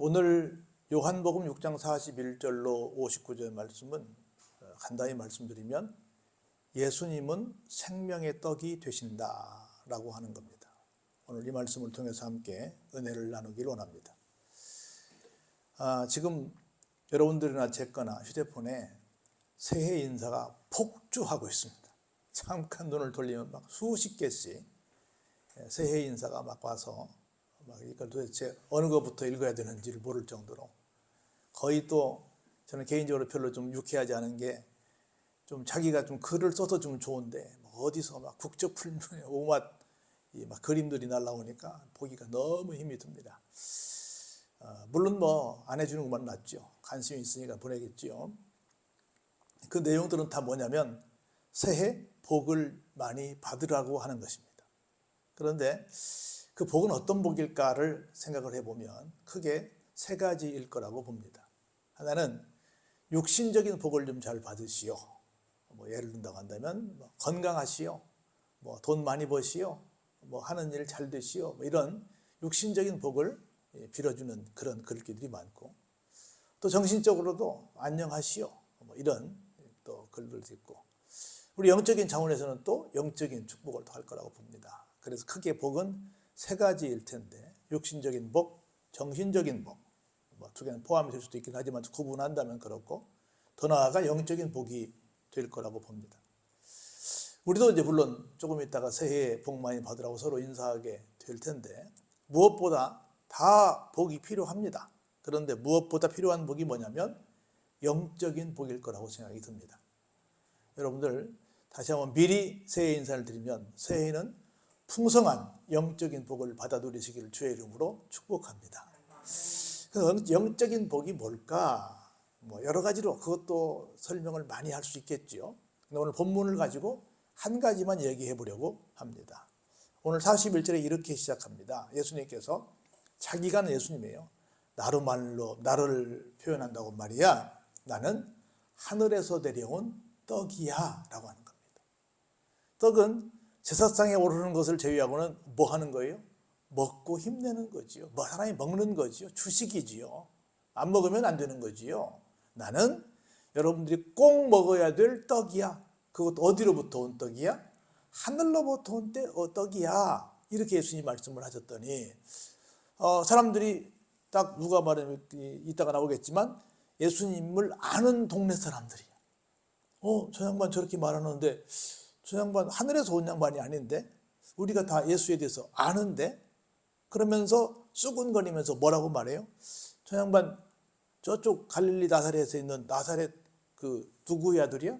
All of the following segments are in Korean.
오늘 요한복음 6장 41절로 59절 말씀은 어, 간단히 말씀드리면 예수님은 생명의 떡이 되신다라고 하는 겁니다. 오늘 이 말씀을 통해서 함께 은혜를 나누길 원합니다. 아, 지금 여러분들이나 제 거나 휴대폰에 새해 인사가 폭주하고 있습니다. 잠깐 눈을 돌리면 막 수십 개씩 새해 인사가 막 와서 막 이걸 도대체 어느 것부터 읽어야 되는지를 모를 정도로 거의 또 저는 개인적으로 별로 좀 유쾌하지 않은 게 좀 자기가 좀 글을 써서 좀 좋은데 뭐 어디서 막 국적풀 오맛 막 그림들이 날라오니까 보기가 너무 힘이 듭니다. 어, 물론 뭐 안 해주는 것만 낫죠. 관심이 있으니까 보내겠죠. 그 내용들은 다 뭐냐면 새해 복을 많이 받으라고 하는 것입니다. 그런데 그 복은 어떤 복일까를 생각을 해보면 크게 세 가지일 거라고 봅니다. 하나는 육신적인 복을 좀 잘 받으시오. 뭐 예를 든다고 한다면 뭐 건강하시오. 뭐 돈 많이 버시오. 뭐 하는 일 잘 되시오. 뭐 이런 육신적인 복을 빌어주는 그런 글귀들이 많고 또 정신적으로도 안녕하시오. 뭐 이런 또 글들도 있고 우리 영적인 차원에서는 또 영적인 축복을 할 거라고 봅니다. 그래서 크게 복은 세 가지일 텐데 육신적인 복, 정신적인 복, 뭐 두 개는 포함이 될 수도 있긴 하지만 구분한다면 그렇고 더 나아가 영적인 복이 될 거라고 봅니다. 우리도 이제 물론 조금 있다가 새해 복 많이 받으라고 서로 인사하게 될 텐데 무엇보다 다 복이 필요합니다. 그런데 무엇보다 필요한 복이 뭐냐면 영적인 복일 거라고 생각이 듭니다. 여러분들 다시 한번 미리 새해 인사를 드리면 새해는 풍성한 영적인 복을 받아 누리시기를 주의 이름으로 축복합니다. 그 영적인 복이 뭘까? 뭐 여러 가지로 그것도 설명을 많이 할 수 있겠지요. 오늘 본문을 가지고 한 가지만 얘기해 보려고 합니다. 오늘 41절에 이렇게 시작합니다. 예수님께서 자기가 예수님이에요. 나로 말로 나를 표현한다고 말이야. 나는 하늘에서 내려온 떡이야 라고 하는 겁니다. 떡은 제사상에 오르는 것을 제외하고는 뭐 하는 거예요? 먹고 힘내는 거지요. 뭐 사람이 먹는 거지요. 주식이지요. 안 먹으면 안 되는 거지요. 나는 여러분들이 꼭 먹어야 될 떡이야. 그것도 어디로부터 온 떡이야? 하늘로부터 온 어, 떡이야. 이렇게 예수님 말씀을 하셨더니 어, 사람들이 딱 누가 말하면 이따가 나오겠지만 예수님을 아는 동네 사람들이야. 어, 저 양반 저렇게 말하는데 저 양반 하늘에서 온 양반이 아닌데 우리가 다 예수에 대해서 아는데 그러면서 쑥은거리면서 뭐라고 말해요? 저 양반 저쪽 갈릴리 나사렛에 있는 나사렛 그 누구의 아들이야?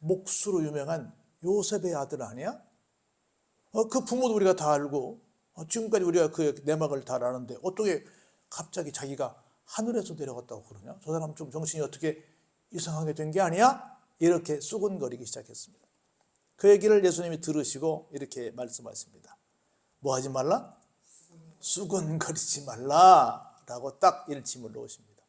목수로 유명한 요셉의 아들 아니야? 어, 그 부모도 우리가 다 알고 어, 지금까지 우리가 그 내막을 다 아는데 어떻게 갑자기 자기가 하늘에서 내려갔다고 그러냐? 저 사람 좀 정신이 어떻게 이상하게 된 게 아니야? 이렇게 쑥은거리기 시작했습니다. 그 얘기를 예수님이 들으시고 이렇게 말씀하십니다. 뭐 하지 말라? 수근거리지 말라 라고 딱 일침을 놓으십니다.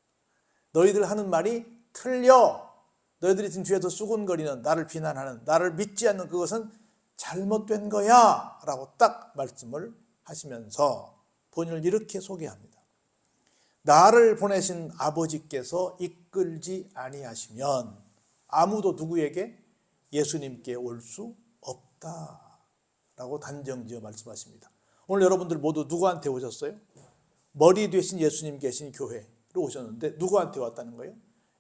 너희들 하는 말이 틀려. 너희들이 지금 뒤에서 수근거리는 나를 비난하는 나를 믿지 않는 그것은 잘못된 거야 라고 딱 말씀을 하시면서 본인을 이렇게 소개합니다. 나를 보내신 아버지께서 이끌지 아니하시면 아무도 누구에게 예수님께 올 수 없다라고 단정지어 말씀하십니다. 오늘 여러분들 모두 누구한테 오셨어요? 머리 되신 예수님 계신 교회로 오셨는데 누구한테 왔다는 거예요?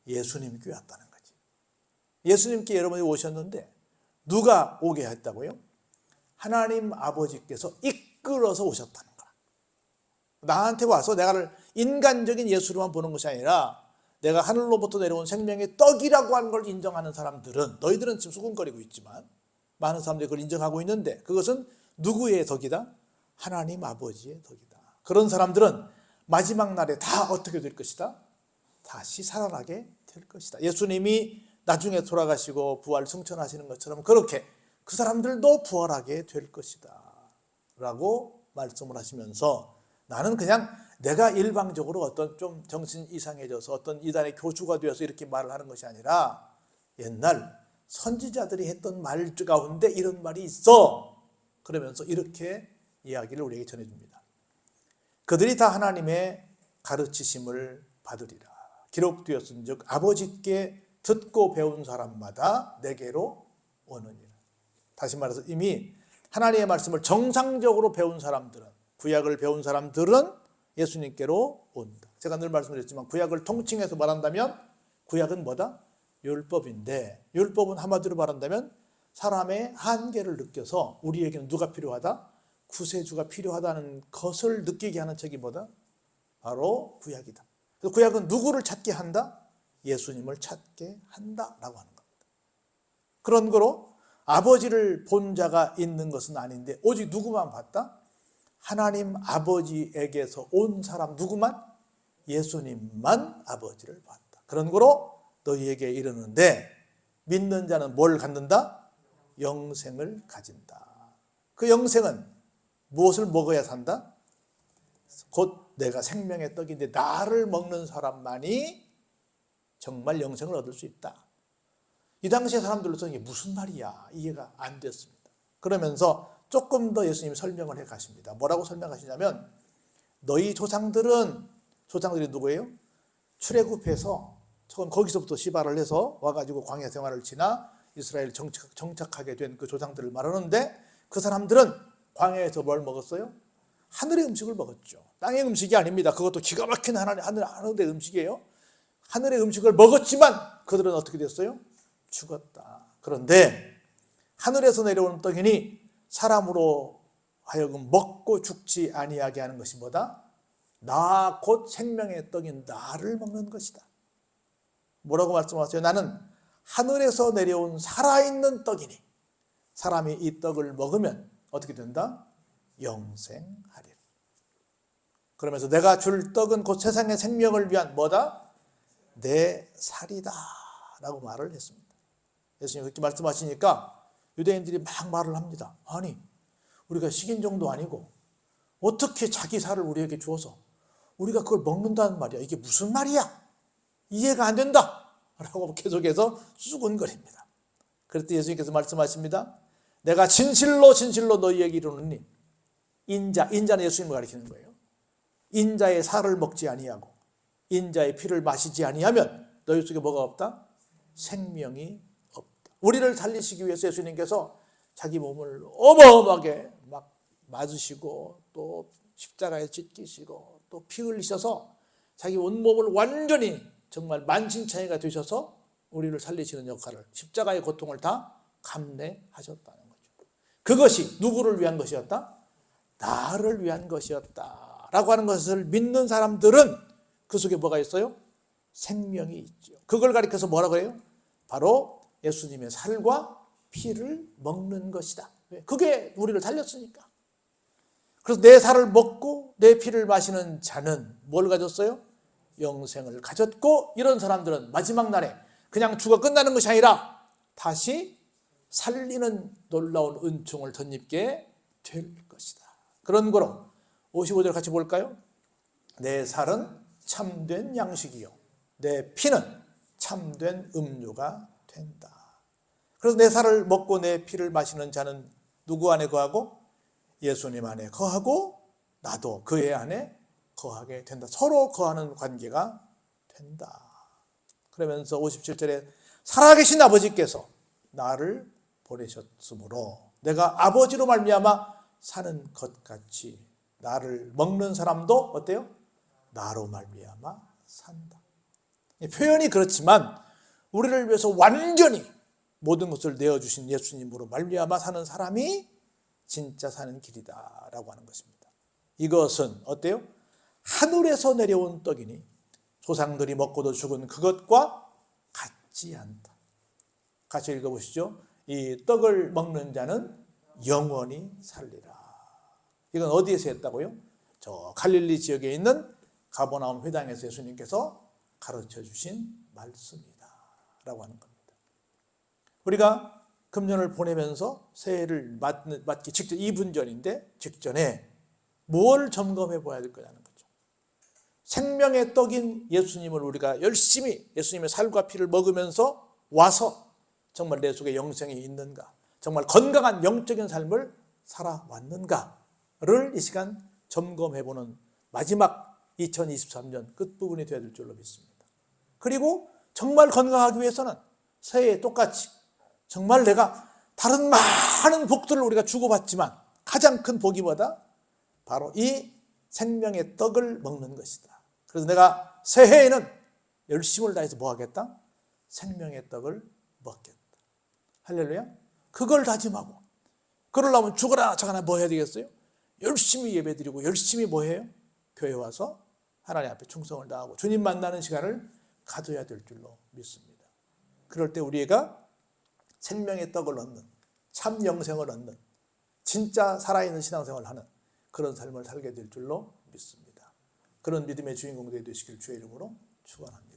예수님께 왔다는 거지. 예수님께 여러분이 오셨는데 누가 오게 했다고요? 하나님 아버지께서 이끌어서 오셨다는 거야. 나한테 와서 내가를 인간적인 예수로만 보는 것이 아니라 내가 하늘로부터 내려온 생명의 떡이라고 하는 걸 인정하는 사람들은 너희들은 지금 수군거리고 있지만 많은 사람들이 그걸 인정하고 있는데 그것은 누구의 덕이다? 하나님 아버지의 덕이다. 그런 사람들은 마지막 날에 다 어떻게 될 것이다? 다시 살아나게 될 것이다. 예수님이 나중에 돌아가시고 부활 승천하시는 것처럼 그렇게 그 사람들도 부활하게 될 것이다. 라고 말씀을 하시면서 나는 그냥 내가 일방적으로 어떤 좀 정신 이상해져서 어떤 이단의 교주가 되어서 이렇게 말을 하는 것이 아니라 옛날 선지자들이 했던 말 가운데 이런 말이 있어. 그러면서 이렇게 이야기를 우리에게 전해줍니다. 그들이 다 하나님의 가르치심을 받으리라. 기록되었은 즉 아버지께 듣고 배운 사람마다 내게로 오느니라. 다시 말해서 이미 하나님의 말씀을 정상적으로 배운 사람들은 구약을 배운 사람들은 예수님께로 온다. 제가 늘 말씀드렸지만 구약을 통칭해서 말한다면 구약은 뭐다? 율법인데 율법은 한마디로 말한다면 사람의 한계를 느껴서 우리에게는 누가 필요하다? 구세주가 필요하다는 것을 느끼게 하는 책이 뭐다? 바로 구약이다. 그래서 구약은 누구를 찾게 한다? 예수님을 찾게 한다라고 하는 겁니다. 그런 거로 아버지를 본 자가 있는 것은 아닌데 오직 누구만 봤다? 하나님 아버지에게서 온 사람 누구만? 예수님만 아버지를 봤다. 그런 거로 너희에게 이르는데 믿는 자는 뭘 갖는다? 영생을 가진다. 그 영생은 무엇을 먹어야 산다? 곧 내가 생명의 떡인데 나를 먹는 사람만이 정말 영생을 얻을 수 있다. 이 당시의 사람들로서는 이게 무슨 말이야? 이해가 안 됐습니다. 그러면서 조금 더 예수님이 설명을 해 가십니다. 뭐라고 설명하시냐면 너희 조상들은 조상들이 누구예요? 출애굽해서 처음 거기서부터 시발을 해서 와가지고 광야 생활을 지나 이스라엘 정착, 정착하게 된 그 조상들을 말하는데 그 사람들은 광야에서 뭘 먹었어요? 하늘의 음식을 먹었죠. 땅의 음식이 아닙니다. 그것도 기가 막힌 하나님 하늘 하늘의 음식이에요. 하늘의 음식을 먹었지만 그들은 어떻게 됐어요? 죽었다. 그런데 하늘에서 내려오는 떡이니 사람으로 하여금 먹고 죽지 아니하게 하는 것이 뭐다? 나 곧 생명의 떡인 나를 먹는 것이다. 뭐라고 말씀하세요? 나는 하늘에서 내려온 살아있는 떡이니 사람이 이 떡을 먹으면 어떻게 된다? 영생하리라. 그러면서 내가 줄 떡은 곧 세상의 생명을 위한 뭐다? 내 살이다. 라고 말을 했습니다. 예수님 그렇게 말씀하시니까 유대인들이 막 말을 합니다. 아니, 우리가 식인종도 아니고 어떻게 자기 살을 우리에게 주어서 우리가 그걸 먹는다는 말이야. 이게 무슨 말이야? 이해가 안 된다. 라고 계속해서 수군거립니다. 그랬더니 예수님께서 말씀하십니다. 내가 진실로 진실로 너희에게 이르노니 인자, 인자는 예수님을 가리키는 거예요. 인자의 살을 먹지 아니하고 인자의 피를 마시지 아니하면 너희 속에 뭐가 없다? 생명이. 우리를 살리시기 위해서 예수님께서 자기 몸을 어마어마하게 막 맞으시고 또 십자가에 찢기시고 또 피 흘리셔서 자기 온몸을 완전히 정말 만신창이가 되셔서 우리를 살리시는 역할을 십자가의 고통을 다 감내하셨다는 거죠. 그것이 누구를 위한 것이었다? 나를 위한 것이었다. 라고 하는 것을 믿는 사람들은 그 속에 뭐가 있어요? 생명이 있죠. 그걸 가리켜서 뭐라고 해요? 바로 예수님의 살과 피를 먹는 것이다. 그게 우리를 살렸으니까. 그래서 내 살을 먹고 내 피를 마시는 자는 뭘 가졌어요? 영생을 가졌고 이런 사람들은 마지막 날에 그냥 죽어 끝나는 것이 아니라 다시 살리는 놀라운 은총을 덧입게 될 것이다. 그런 거로 55절 같이 볼까요? 내 살은 참된 양식이요. 내 피는 참된 음료가 된다. 그래서 내 살을 먹고 내 피를 마시는 자는 누구 안에 거하고 예수님 안에 거하고 나도 그의 안에 거하게 된다. 서로 거하는 관계가 된다. 그러면서 57절에 살아계신 아버지께서 나를 보내셨으므로 내가 아버지로 말미암아 사는 것 같이 나를 먹는 사람도 어때요? 나로 말미암아 산다. 표현이 그렇지만 우리를 위해서 완전히 모든 것을 내어 주신 예수님으로 말미암아 사는 사람이 진짜 사는 길이다라고 하는 것입니다. 이것은 어때요? 하늘에서 내려온 떡이니 조상들이 먹고도 죽은 그것과 같지 않다. 같이 읽어 보시죠. 이 떡을 먹는 자는 영원히 살리라. 이건 어디에서 했다고요? 저 갈릴리 지역에 있는 가버나움 회당에서 예수님께서 가르쳐 주신 말씀이다. 라고 하는 겁니다. 우리가 금년을 보내면서 새해를 맞기 직전 2분 전인데 직전에 뭘 점검해 봐야 될 거냐는 거죠. 생명의 떡인 예수님을 우리가 열심히 예수님의 살과 피를 먹으면서 와서 정말 내 속에 영생이 있는가? 정말 건강한 영적인 삶을 살아왔는가를 이 시간 점검해 보는 마지막 2023년 끝부분이 되어야 될 줄로 믿습니다. 그리고 정말 건강하기 위해서는 새해에 똑같이 정말 내가 다른 많은 복들을 우리가 주고받지만 가장 큰 복이 뭐다? 바로 이 생명의 떡을 먹는 것이다. 그래서 내가 새해에는 열심을 다해서 뭐 하겠다? 생명의 떡을 먹겠다. 할렐루야. 그걸 다짐하고 그러려면 죽어라 저거나 뭐 해야 되겠어요? 열심히 예배드리고 열심히 뭐 해요? 교회 와서 하나님 앞에 충성을 다하고 주님 만나는 시간을 가져야 될 줄로 믿습니다. 그럴 때 우리가 생명의 떡을 얻는 참 영생을 얻는 진짜 살아있는 신앙생활을 하는 그런 삶을 살게 될 줄로 믿습니다. 그런 믿음의 주인공들이 되시길 주의 이름으로 축원합니다.